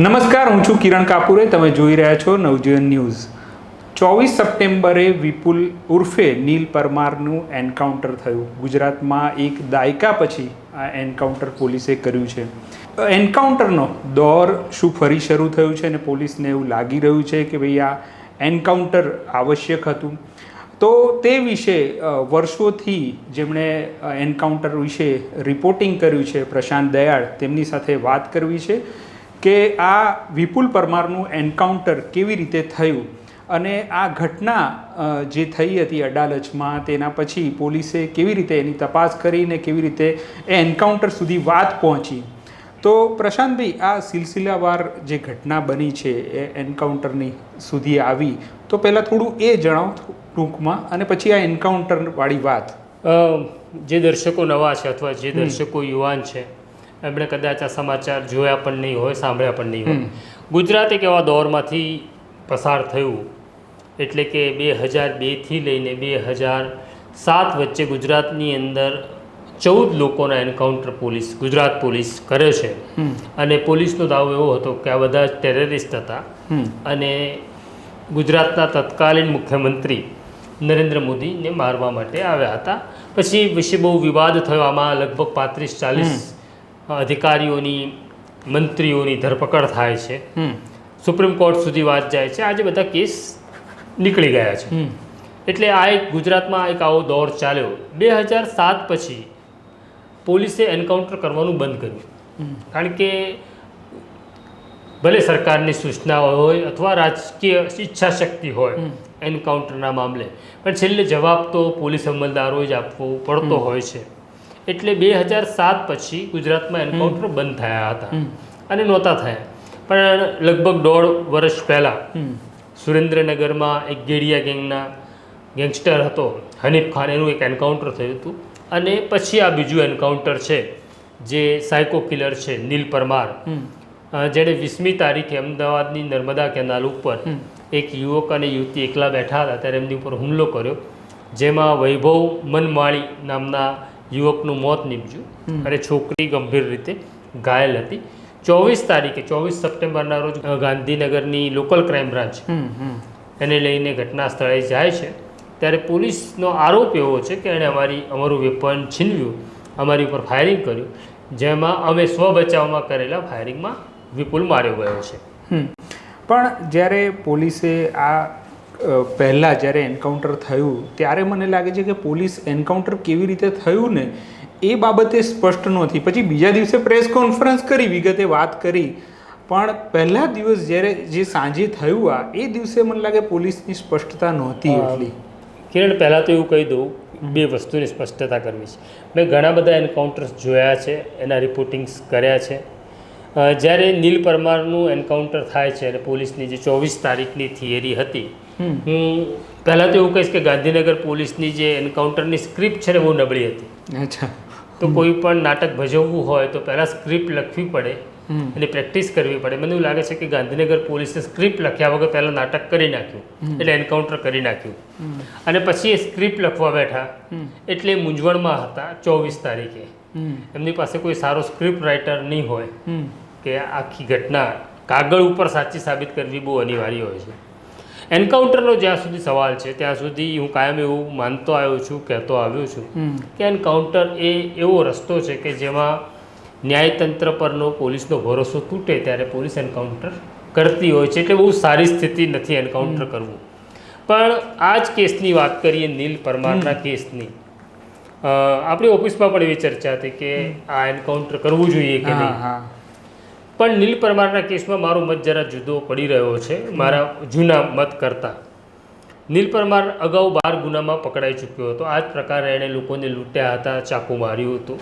નમસ્કાર, હું છું કિરણ કાપુરે. તમે જોઈ રહ્યા છો નવજીવન ન્યૂઝ. ચોવીસ સપ્ટેમ્બરે વિપુલ ઉર્ફે નીલ પરમારનું એન્કાઉન્ટર થયું. ગુજરાતમાં એક દાયકા પછી આ એન્કાઉન્ટર પોલીસે કર્યું છે. એન્કાઉન્ટરનો દોર શું ફરી શરૂ થયું છે અને પોલીસને એવું લાગી રહ્યું છે કે ભાઈ આ એન્કાઉન્ટર આવશ્યક હતું? તો તે વિશે વર્ષોથી જેમણે એન્કાઉન્ટર વિશે રિપોર્ટિંગ કર્યું છે, પ્રશાંત દયાળ તેમની સાથે વાત કરવી છે. કે આ વિપુલ પરમારનું એન્કાઉન્ટર કેવી રીતે થયું અને આ ઘટના જે થઈ હતી અડાલજમાં તેના પછી પોલીસે કેવી રીતે એની તપાસ કરીને કેવી રીતે એ એન્કાઉન્ટર સુધી વાત પહોંચી. તો પ્રશાંતભાઈ આ સિલસિલાવાર જે ઘટના બની છે એ એન્કાઉન્ટરની સુધી આવી તો પહેલાં થોડું એ જણાવો ટૂંકમાં અને પછી આ એન્કાઉન્ટરવાળી વાત. જે દર્શકો નવા છે અથવા જે દર્શકો યુવાન છે એમણે કદાચ આ સમાચાર જોયા પણ નહીં હોય સાંભળ્યા પણ નહીં હોય. ગુજરાત એક એવા દોરમાંથી પસાર થયું એટલે કે બે હજાર બેથી લઈને બે હજાર સાત વચ્ચે ગુજરાતની અંદર ચૌદ લોકોના એન્કાઉન્ટર પોલીસ ગુજરાત પોલીસ કરે છે. અને પોલીસનો દાવો એવો હતો કે આ બધા ટેરરિસ્ટ હતા. અને ગુજરાતના તત્કાલીન મુખ્યમંત્રી નરેન્દ્ર મોદીને મારવા માટે આવ્યા હતા. પછી વિશે બહુ વિવાદ થયો. આમાં લગભગ પાંત્રીસ ચાલીસ અધિકારીઓની મંત્રીઓની ધરપકડ થાય છે. સુપ્રીમ કોર્ટ સુધી વાત જાય છે. આજે બધા કેસ નીકળી ગયા છે. એટલે આ એક ગુજરાતમાં એક આવો દોર ચાલ્યો. બે હજાર સાત પછી પોલીસે એન્કાઉન્ટર કરવાનું બંધ કર્યું. કારણ કે ભલે સરકારની સૂચનાઓ હોય અથવા રાજકીય ઈચ્છા શક્તિ હોય. એન્કાઉન્ટરના મામલે. પણ છેલ્લે જવાબ તો પોલીસ અમલદારોએ જ આપવો પડતો હોય છે. એટલે બે હજાર સાત પછી ગુજરાતમાં એન્કાઉન્ટર બંધ થયા હતા અને નહોતા થયા. પણ લગભગ દોઢ વર્ષ પહેલાં સુરેન્દ્રનગરમાં એક ગેડિયા ગેંગના ગેંગસ્ટર હતો હનીફ ખાન એનું એક એન્કાઉન્ટર થયું હતું. અને પછી આ બીજું એન્કાઉન્ટર છે જે સાયકો કિલર છે નીલ પરમાર. જેણે વીસમી તારીખે અમદાવાદની નર્મદા કેનાલ ઉપર એક યુવક અને યુવતી એકલા બેઠા હતા ત્યારે એમની ઉપર હુમલો કર્યો જેમાં વૈભવ મનમાળી નામના યુવકનું મોત નીપજ્યું. અને છોકરી ગંભીર રીતે ઘાયલ હતી. ચોવીસ તારીખે ચોવીસ સપ્ટેમ્બરના રોજ ગાંધીનગરની લોકલ ક્રાઇમ બ્રાન્ચ એને લઈને ઘટના સ્થળે જાય છે. ત્યારે પોલીસનો આરોપ એવો છે કે એણે અમારી અમારું વેપન છીનવ્યું અમારી ઉપર ફાયરિંગ કર્યું જેમાં અમે સ્વ બચાવમાં કરેલા ફાયરિંગમાં વિપુલ માર્યો ગયો છે. પણ જ્યારે પોલીસે આ પહેલાં જ્યારે એન્કાઉન્ટર થયું ત્યારે મને લાગે છે કે પોલીસ એન્કાઉન્ટર કેવી રીતે થયું ને એ બાબતે સ્પષ્ટ નહોતી. પછી બીજા દિવસે પ્રેસ કોન્ફરન્સ કરી વિગતે વાત કરી. પણ પહેલા દિવસ જ્યારે જે સાંજે થયું આ એ દિવસે મને લાગે પોલીસની સ્પષ્ટતા નહોતી. એટલી. કિરણ પહેલાં તો એવું કહી દઉં બે વસ્તુની સ્પષ્ટતા કરવી છે. મેં ઘણા બધા એન્કાઉન્ટર્સ જોયા છે એના રિપોર્ટિંગ્સ કર્યા છે. જ્યારે નીલ પરમારનું એન્કાઉન્ટર થાય છે અને પોલીસની જે ચોવીસ તારીખની થિયરી હતી હું પહેલાં તો એવું કહીશ કે ગાંધીનગર પોલીસની જે એન્કાઉન્ટરની સ્ક્રિપ્ટ છે ને બહુ નબળી હતી. અચ્છા. તો કોઈ પણ નાટક ભજવવું હોય તો પહેલાં સ્ક્રિપ્ટ લખવી પડે અને પ્રેક્ટિસ કરવી પડે. મને એવું લાગે છે કે ગાંધીનગર પોલીસે સ્ક્રિપ્ટ લખ્યા વગર પહેલાં નાટક કરી નાખ્યું એટલે એન્કાઉન્ટર કરી નાખ્યું. અને પછી એ સ્ક્રિપ્ટ લખવા બેઠા એટલે મૂંઝવણમાં હતા ચોવીસ તારીખે. એમની પાસે કોઈ સારો સ્ક્રિપ્ટ રાઇટર નહીં હોય. કે આખી ઘટના કાગળ ઉપર સાચી સાબિત કરવી બહુ અનિવાર્ય હોય છે. એન્કાઉન્ટરનો જ્યાં સુધી સવાલ છે ત્યાં સુધી હું કાયમ એવું માનતો આવ્યો છું કહેતો આવ્યો છું કે એન્કાઉન્ટર એ એવો રસ્તો છે કે જેમાં ન્યાયતંત્ર પરનો પોલીસનો ભરોસો તૂટે ત્યારે પોલીસ એન્કાઉન્ટર કરતી હોય છે. એટલે બહુ સારી સ્થિતિ નથી એન્કાઉન્ટર કરવું. પણ આ જ કેસની વાત કરીએ નીલ પરમારના કેસની આપણી ઓફિસમાં પણ એવી ચર્ચા હતી કે આ એન્કાઉન્ટર કરવું જોઈએ કે નહીં? પણ નીલ પરમારના કેસમાં મારો મત જરા જુદો પડી રહ્યો છે. મારા જૂના મત કરતાં. નીલ પરમાર અગાઉ બાર ગુનામાં પકડાઈ ચૂક્યો હતો. આ જ પ્રકારે એણે લોકોને લૂંટ્યા હતા ચાકુ માર્યું હતું.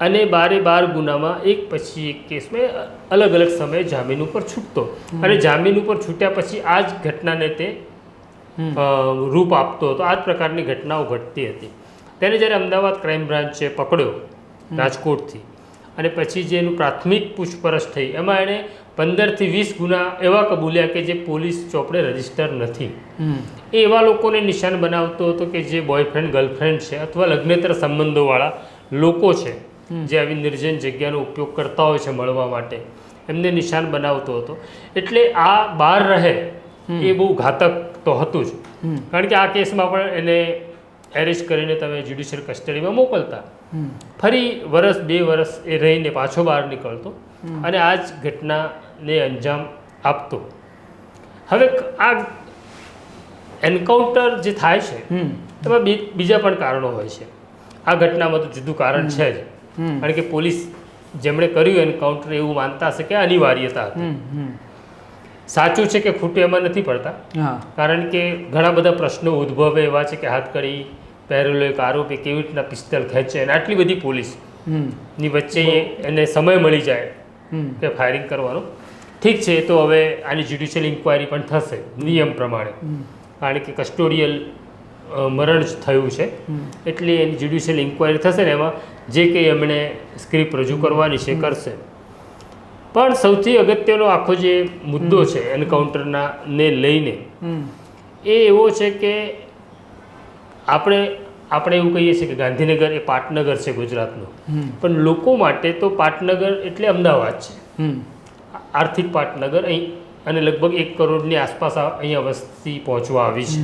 અને બારે બાર ગુનામાં એક પછી એક કેસમાં અલગ અલગ સમયે જામીન ઉપર છૂટતો. અને જામીન ઉપર છૂટ્યા પછી આ જ ઘટનાને તે રૂપ આપતો હતો. આ જ પ્રકારની ઘટનાઓ ઘટતી હતી. તેને જ્યારે અમદાવાદ ક્રાઇમ બ્રાન્ચે પકડ્યો રાજકોટથી અને પછી જે એનું પ્રાથમિક પૂછપરછ થઈ એમાં એણે પંદરથી વીસ ગુના એવા કબૂલ્યા કે જે પોલીસ ચોપડે રજિસ્ટર નથી. એ એવા લોકોને નિશાન બનાવતો હતો કે જે બોયફ્રેન્ડ ગર્લફ્રેન્ડ છે અથવા લગ્નેતર સંબંધોવાળા લોકો છે જે આવી નિર્જન જગ્યાનો ઉપયોગ કરતા હોય છે મળવા માટે એમને નિશાન બનાવતો હતો. એટલે આ બહાર રહે એ બહુ ઘાતક તો હતું જ. કારણ કે આ કેસમાં પણ એને એરેસ્ટ કરીને તમે જ્યુડિશિયલ કસ્ટડીમાં મોકલતા. ફરી વર્ષ બે વરસ એ રહીને પાછો બહાર નીકળતો અને આ જ ઘટનાને અંજામ આપતો. હવે આ એન્કાઉન્ટર જે થાય છે બી- બીજા પણ કારણો હોય છે. આ ઘટનામાં તો જુદું કારણ છે જ. કારણ કે પોલીસ જેમણે કર્યું એન્કાઉન્ટર એવું માનતા હશે કે અનિવાર્યતા હતી. સાચું છે કે ખોટું એમાં નથી પડતા. કારણ કે ઘણા બધા પ્રશ્નો ઉદ્ભવે એવા છે કે હાથકડી પહેરેલો એક આરોપી કેવી રીતના પિસ્તલ ખેંચે અને આટલી બધી પોલીસની વચ્ચે એને સમય મળી જાય કે ફાયરિંગ કરવાનો. ઠીક છે તો હવે આની જ્યુડિશિયલ ઇન્ક્વાયરી પણ થશે નિયમ પ્રમાણે. કારણ કે કસ્ટોડિયલ મરણ જ થયું છે. એટલે એની જ્યુડિશિયલ ઇન્ક્વાયરી થશે ને એમાં જે કંઈ એમણે સ્ક્રિપ્ટ રજૂ કરવાની છે કરશે. પણ સૌથી અગત્યનો આખો જે મુદ્દો છે એન્કાઉન્ટરના ને લઈને એ એવો છે કે આપણે આપણે એવું કહીએ છીએ કે ગાંધીનગર એ પાટનગર છે ગુજરાતનું. પણ લોકો માટે તો પાટનગર એટલે અમદાવાદ છે. આર્થિક પાટનગર અહીં અને લગભગ એક કરોડની આસપાસ અહીંયા વસ્તી પહોંચવા આવી છે.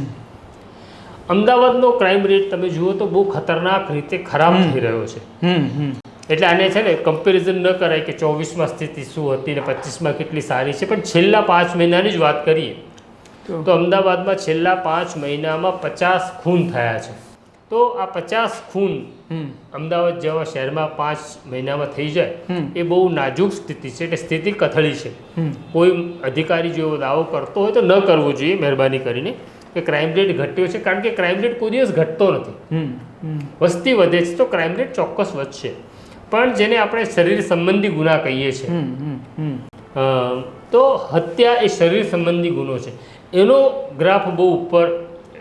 અમદાવાદનો ક્રાઇમ રેટ તમે જુઓ તો બહુ ખતરનાક રીતે ખરાબ થઈ રહ્યો છે. હમ હમ. એટલે આને છે ને કમ્પેરિઝન ન કરાય કે ચોવીસમાં સ્થિતિ શું હતી ને પચીસમાં કેટલી સારી છે. પણ છેલ્લા પાંચ મહિનાની જ વાત કરીએ તો અમદાવાદમાં છેલ્લા પાંચ મહિનામાં પચાસ ખૂન થયા છે. તો આ પચાસ ખૂન હમ. અમદાવાદ જેવા શહેરમાં પાંચ મહિનામાં થઈ જાય એ બહુ નાજુક સ્થિતિ છે એટલે સ્થિતિ કથળી છે. કોઈ અધિકારી જો એવો દાવો કરતો હોય તો ન કરવો જોઈએ મહેરબાની કરીને કે ક્રાઇમ રેટ ઘટ્યો છે કારણ કે ક્રાઇમ રેટ કોઈ દિવસ ઘટતો નથી. વસ્તી વધે છે તો ક્રાઇમ રેટ ચોક્કસ વધશે. પણ જેને આપણે શરીર સંબંધી ગુના કહીએ છીએ તો હત્યા એ શરીર સંબંધી ગુનો છે. એનો ગ્રાફ બહુ ઉપર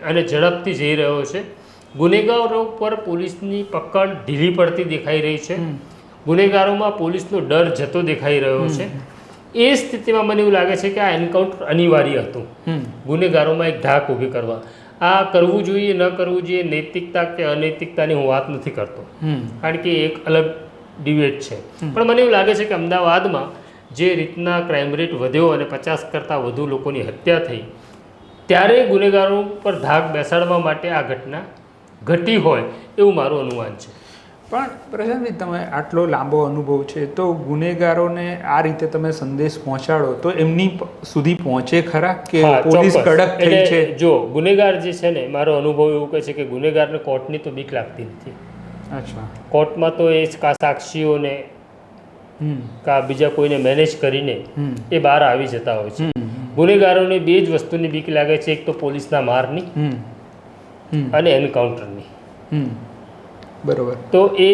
અને ઝડપથી જઈ રહ્યો છે. ગુનેગારો પર પોલીસની પકડ ઢીલી પડતી દેખાઈ રહી છે. ગુનેગારોમાં પોલીસનો ડર જતો દેખાઈ રહ્યો છે. એ સ્થિતિમાં મને એવું લાગે છે કે આ એન્કાઉન્ટર અનિવાર્ય હતું. ગુનેગારોમાં એક ધાક ઊભી કરવા. આ કરવું જોઈએ ન કરવું જોઈએ નૈતિકતા કે અનૈતિકતાની હું વાત નથી કરતો. કારણ કે એક અલગ ડિબેટ છે. પણ મને એવું લાગે છે કે અમદાવાદમાં જે રીતના ક્રાઇમ રેટ વધ્યો અને પચાસ કરતાં વધુ લોકોની હત્યા થઈ ત્યારે ગુનેગારો પર ધાક બેસાડવા માટે આ ઘટના ઘટી હોય એવું મારું અનુમાન છે. પણ પ્રશાંતભાઈ તમે આટલો લાંબો અનુભવ છે તો ગુનેગારોને આ રીતે તમે સંદેશ પહોંચાડો તો એમની સુધી પહોંચે ખરા કે પોલીસ કડક થઈ છે? જો ગુનેગાર જે છે ને મારો અનુભવ એવું કહે છે કે ગુનેગારને કોર્ટની તો બીક લાગતી નથી. અચ્છા. કોર્ટમાં તો એ કા સાક્ષીઓને કા બીજા કોઈને મેનેજ કરીને એ બહાર આવી જતા હોય છે. ગુનેગારોને બે જ વસ્તુની બીક લાગે છે એક તો પોલીસના મારની અને એન્કાઉન્ટરની. બરોબર. તો એ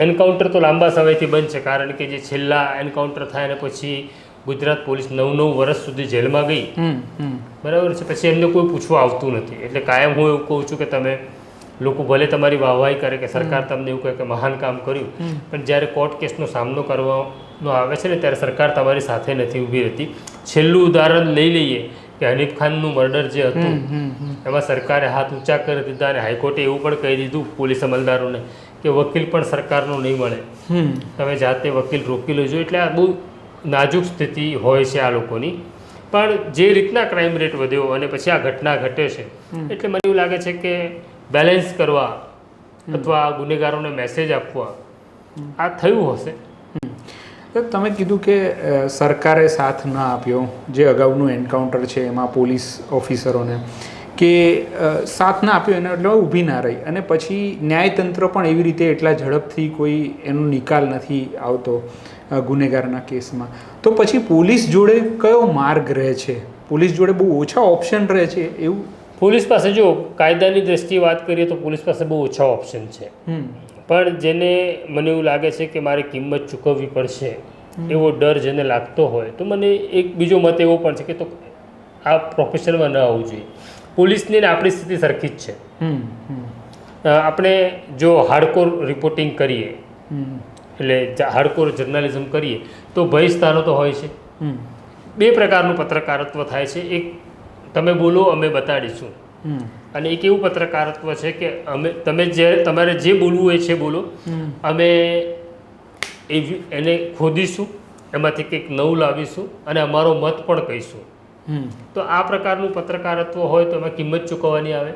એન્કાઉન્ટર તો લાંબા સમયથી બંધ છે કારણ કે જે છેલ્લા એન્કાઉન્ટર થાય અને પછી ગુજરાત પોલીસ નવ નવ વર્ષ સુધી જેલમાં ગઈ. બરાબર છે પછી એમને કોઈ પૂછવા આવતું નથી. એટલે કાયમ હું એવું કહું છું કે તમે લોકો ભલે તમારી વાહવાહી કરે કે સરકાર તમને એવું કહે કે મહાન કામ કર્યું પણ જ્યારે કોર્ટ કેસનો સામનો કરવાનો આવે છે ને ત્યારે સરકાર તમારી સાથે નથી ઊભી રહેતી. છેલ્લું ઉદાહરણ લઈ લઈએ કે હનીફ ખાનનું મર્ડર જે હતું એમાં સરકારે હાથ ઊંચા કરી દીધા અને હાઈકોર્ટે એવું પણ કહી દીધું પોલીસ અમલદારોને કે વકીલ પણ સરકારનો નહીં મળે. તમે જાતે વકીલ રોકી લેજો એટલે આ બહુ નાજુક સ્થિતિ હોય છે આ લોકોની. પણ જે રીતના ક્રાઇમ રેટ વધ્યો અને પછી આ ઘટના ઘટે છે એટલે મને એવું લાગે છે કે બેલેન્સ કરવા અથવા ગુનેગારોને મેસેજ આપવા આ થયું હશે? તમે કીધું કે સરકારે સાથ ન આપ્યો જે અગાઉનું એન્કાઉન્ટર છે એમાં પોલીસ ઓફિસરોને કે સાથ ના આપ્યો એને એટલે ઊભી ના રહી. અને પછી ન્યાયતંત્ર પણ એવી રીતે એટલા ઝડપથી કોઈ એનો નિકાલ નથી આવતો ગુનેગારના કેસમાં. તો પછી પોલીસ જોડે કયો માર્ગ રહે છે? પોલીસ જોડે બહુ ઓછા ઓપ્શન રહે છે એવું? પોલીસ પાસે જો કાયદાની દ્રષ્ટિએ વાત કરીએ તો પોલીસ પાસે બહુ ઓછા ઓપ્શન છે. હમ. પણ જેને મને એવું લાગે છે કે મારે કિંમત ચૂકવવી પડશે એવો ડર જેને લાગતો હોય તો મને એક બીજો મત એવો પણ છે કે તો આ પ્રોફેશનમાં ન આવવું જોઈએ. પોલીસની ને આપણી સ્થિતિ સરખી જ છે. આપણે જો હાર્ડકોર રિપોર્ટિંગ કરીએ એટલે હાર્ડકોર જર્નાલિઝમ કરીએ તો ભય સ્થાનો તો હોય છે. બે પ્રકારનું પત્રકારત્વ થાય છે. એક તમે બોલો અમે બતાડીશું. અને એક એવું પત્રકારત્વ છે કે અમે તમે જે તમારે જે બોલવું હોય છે બોલો. અમે એ એને ખોદીશું એમાંથી કંઈક નવું લાવીશું અને અમારો મત પણ કહીશું. તો આ પ્રકારનું પત્રકારત્વ હોય તો એમાં કિંમત ચૂકવવાની આવે.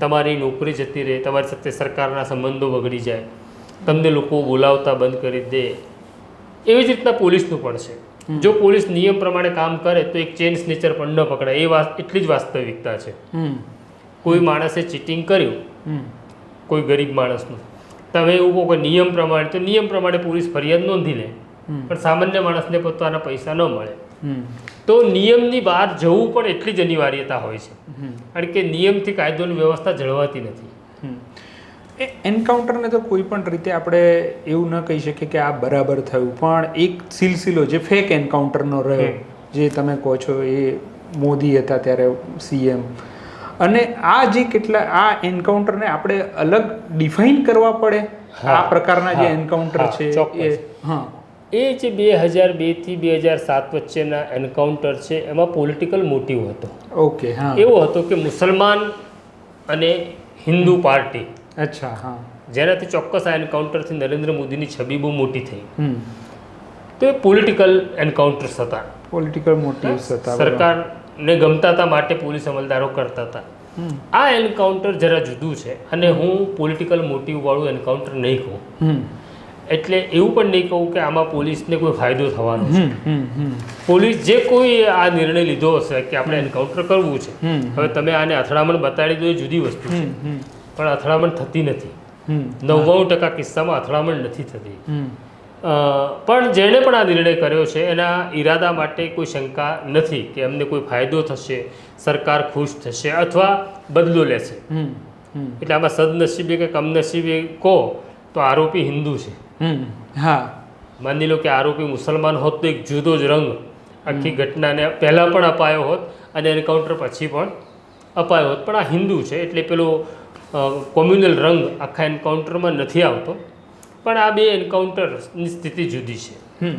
તમારી નોકરી જતી રહે તમારી સાથે સરકારના સંબંધો બગડી જાય. તમને લોકો બોલાવતા બંધ કરી દે. એવી જ રીતના પોલીસનું પણ છે. જો પોલીસ નિયમ પ્રમાણે કામ કરે તો એક ચેન સ્નેચર પણ ન પકડાય. એ વાત એટલી જ વાસ્તવિકતા છે. હમ. કોઈ માણસે ચીટિંગ કર્યું? કોઈ ગરીબ માણસનું. તમે એવું કોઈ નિયમ પ્રમાણે તો નિયમ પ્રમાણે પોલીસ ફરિયાદ નોંધી લે. પણ સામાન્ય માણસને પોતાના પૈસા ન મળે. તો નિયમની બહાર જવું પણ એટલી જ અનિવાર્યતા હોય છે. કારણ કે નિયમથી કાયદોની વ્યવસ્થા જળવાતી નથી. એ એન્કાઉન્ટરને તો કોઈ પણ રીતે આપણે એવું ન કહી શકીએ કે આ બરાબર થયું. પણ એક સિલસિલો જે ફેક એન્કાઉન્ટરનો રહ્યો જે તમે કહો છો એ મોદી હતા ત્યારે સીએમ અને આ જે કેટલા આ એન્કાઉન્ટરને આપણે અલગ ડિફાઇન કરવા પડે? આ પ્રકારના જે. એન્કાઉન્ટર છે એ હા. એ જે બે હજાર બેથી બે હજાર સાત વચ્ચેના એન્કાઉન્ટર છે એમાં પોલિટિકલ મોટિવ હતો. ઓકે હા. એવો હતો કે મુસલમાન અને હિન્દુ પાર્ટી. અચ્છા હા. જેનાથી ચોક્કસ આ એન્કાઉન્ટરથી નરેન્દ્ર મોદીની છબી બહુ મોટી થઈ. હમ. તો એ પોલિટિકલ એન્કાઉન્ટર્સ હતા. પોલિટિકલ મોટિવ્સ હતા બરાબર. સરકારને ગમતા હતા માટે પોલીસ અમલદારો કરતા હતા આ એન્કાઉન્ટર જરા જુદું છે અને હું પોલિટિકલ મોટિવવાળું એન્કાઉન્ટર નહીં કહું. એટલે એવું પણ નહીં કહું કે આમાં પોલીસને કોઈ ફાયદો થવાનો છે. પોલીસ જે કોઈ આ નિર્ણય લીધો હશે કે આપણે એન્કાઉન્ટર કરવું છે હવે તમે આને અથડામણ બતાડી દો એ જુદી વસ્તુ છે. પણ અથડામણ થતી નથી. નવ્વાણું ટકા કિસ્સામાં અથડામણ નથી થતી. પણ જેણે પણ આ નિર્ણય કર્યો છે એના ઈરાદા માટે કોઈ શંકા નથી કે એમને કોઈ ફાયદો થશે સરકાર ખુશ થશે અથવા બદલો લેશે. એટલે આમાં સદનસીબે કે કમનસીબે કહો તો આરોપી હિન્દુ છે. હા. માની લો કે આરોપી મુસલમાન હોત તો એક જુદો જ રંગ આખી ઘટનાને પહેલાં પણ અપાયો હોત અને એન્કાઉન્ટર પછી પણ અપાયો હોત. પણ આ હિન્દુ છે એટલે પેલો કોમ્યુનલ રંગ આખા એન્કાઉન્ટરમાં નથી આવતો. પણ આ બે એન્કાઉન્ટરની સ્થિતિ જુદી છે. હમ.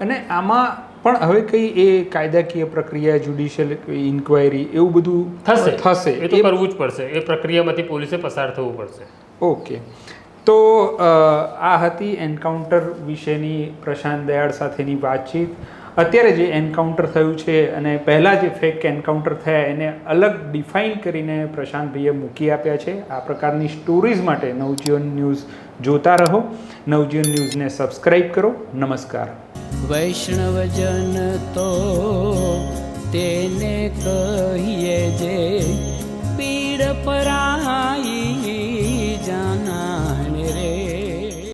અને આમાં પણ હવે કઈ એ કાયદાકીય પ્રક્રિયા જ્યુડિશિયલ ઇન્ક્વાયરી એવું બધું થશે. થશે. એ તો કરવું જ પડશે. એ પ્રક્રિયામાંથી પોલીસે પસાર થવું પડશે. ઓકે. તો આ હતી એન્કાઉન્ટર વિશેની પ્રશાંત દયાળ સાથેની વાતચીત. અત્યારે જે એન્કાઉન્ટર થયું છે અને પહેલાં જે ફેક એન્કાઉન્ટર થયા, એને અલગ ડિફાઇન કરીને પ્રશાંતભાઈએ મૂકી આપ્યા છે. આ પ્રકારની સ્ટોરીઝ માટે નવજીવન ન્યૂઝ જોતા રહો. નવજીવન ન્યૂઝને સબસ્ક્રાઈબ કરો. નમસ્કાર. વૈષ્ણવજન તો તેને કહીએ જે પીડ પરાઈ